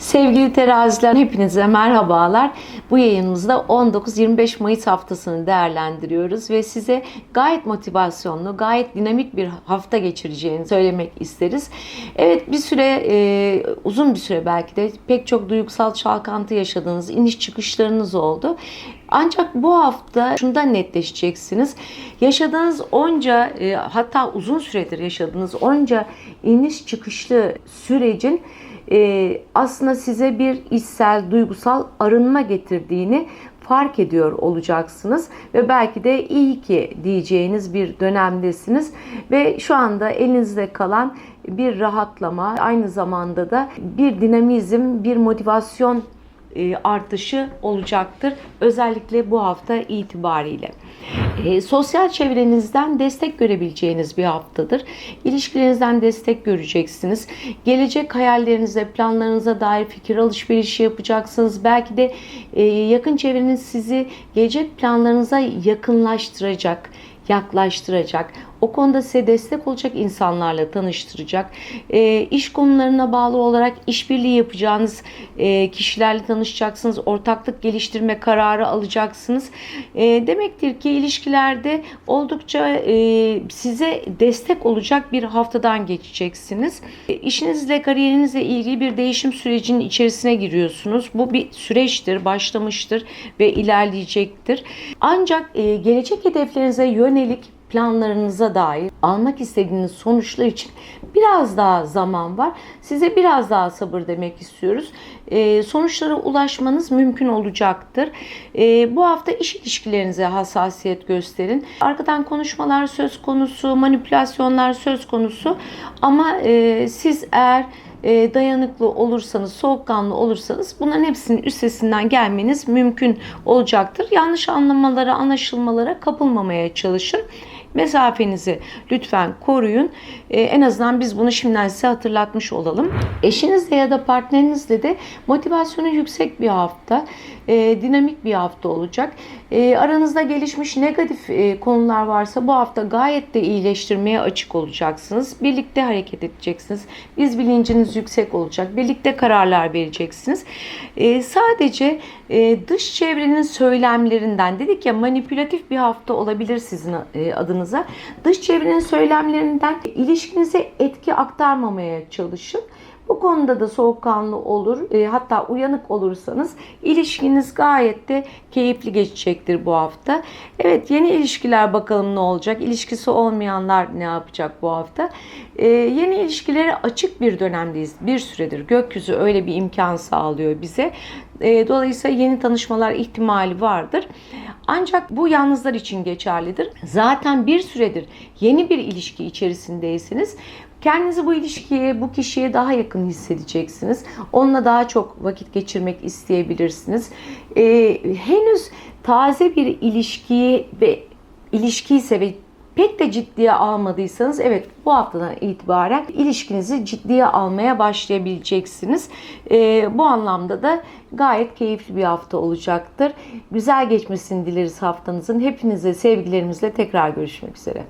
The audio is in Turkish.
Sevgili teraziler hepinize merhabalar. Bu yayınımızda 19-25 Mayıs haftasını değerlendiriyoruz ve size gayet motivasyonlu, gayet dinamik bir hafta geçireceğini söylemek isteriz. Evet bir süre, e, uzun bir süre belki de pek çok duygusal çalkantı yaşadığınız, iniş çıkışlarınız oldu. Ancak bu hafta şundan netleşeceksiniz. Yaşadığınız onca e, hatta uzun süredir yaşadığınız onca iniş çıkışlı sürecin e, aslında size bir içsel, duygusal arınma getirdiğini fark ediyor olacaksınız ve belki de iyi ki diyeceğiniz bir dönemdesiniz ve şu anda elinizde kalan bir rahatlama aynı zamanda da bir dinamizm, bir motivasyon e, artışı olacaktır. Özellikle bu hafta itibariyle. E, sosyal çevrenizden destek görebileceğiniz bir haftadır. İlişkilerinizden destek göreceksiniz. Gelecek hayallerinize, planlarınıza dair fikir alışverişi yapacaksınız. Belki de e, yakın çevreniz sizi gelecek planlarınıza yakınlaştıracak yaklaştıracak. O konuda size destek olacak insanlarla tanıştıracak. E, iş konularına bağlı olarak işbirliği yapacağınız e, kişilerle tanışacaksınız. Ortaklık geliştirme kararı alacaksınız. E, demektir ki ilişkilerde oldukça e, size destek olacak bir haftadan geçeceksiniz. E, işinizle, kariyerinizle ilgili bir değişim sürecinin içerisine giriyorsunuz. Bu bir süreçtir, başlamıştır ve ilerleyecektir. Ancak e, gelecek hedeflerinize yönelik planlarınıza dair almak istediğiniz sonuçlar için biraz daha zaman var. Size biraz daha sabır demek istiyoruz. Ee, sonuçlara ulaşmanız mümkün olacaktır. Ee, bu hafta iş ilişkilerinize hassasiyet gösterin. Arkadan konuşmalar söz konusu, manipülasyonlar söz konusu ama e, siz eğer e, dayanıklı olursanız, soğukkanlı olursanız bunların hepsinin üstesinden gelmeniz mümkün olacaktır. Yanlış anlamalara, anlaşılmalara kapılmamaya çalışın. Mesafenizi lütfen koruyun. Ee, en azından biz bunu şimdiden size hatırlatmış olalım. Eşinizle ya da partnerinizle de motivasyonu yüksek bir hafta, e, dinamik bir hafta olacak. E, aranızda gelişmiş negatif e, konular varsa bu hafta gayet de iyileştirmeye açık olacaksınız. Birlikte hareket edeceksiniz. Biz bilinciniz yüksek olacak. Birlikte kararlar vereceksiniz. E, sadece e, dış çevrenin söylemlerinden dedik ya manipülatif bir hafta olabilir sizin e, adınıza. Dış çevrenin söylemlerinden ilişkinize etki aktarmamaya çalışın. Bu konuda da soğukkanlı olur. E, hatta uyanık olursanız ilişkiniz gayet de keyifli geçecektir bu hafta. Evet yeni ilişkiler bakalım ne olacak. İlişkisi olmayanlar ne yapacak bu hafta? E, yeni ilişkilere açık bir dönemdeyiz. Bir süredir gökyüzü öyle bir imkan sağlıyor bize. E, dolayısıyla yeni tanışmalar ihtimali vardır. Ancak bu yalnızlar için geçerlidir. Zaten bir süredir yeni bir ilişki içerisindeyseniz Kendinizi bu ilişkiye, bu kişiye daha yakın hissedeceksiniz. Onunla daha çok vakit geçirmek isteyebilirsiniz. Ee, henüz taze bir ilişkiyi ve ilişki ise ve pek de ciddiye almadıysanız evet bu haftadan itibaren ilişkinizi ciddiye almaya başlayabileceksiniz. Ee, bu anlamda da gayet keyifli bir hafta olacaktır. Güzel geçmesini dileriz haftanızın. Hepinize sevgilerimizle tekrar görüşmek üzere.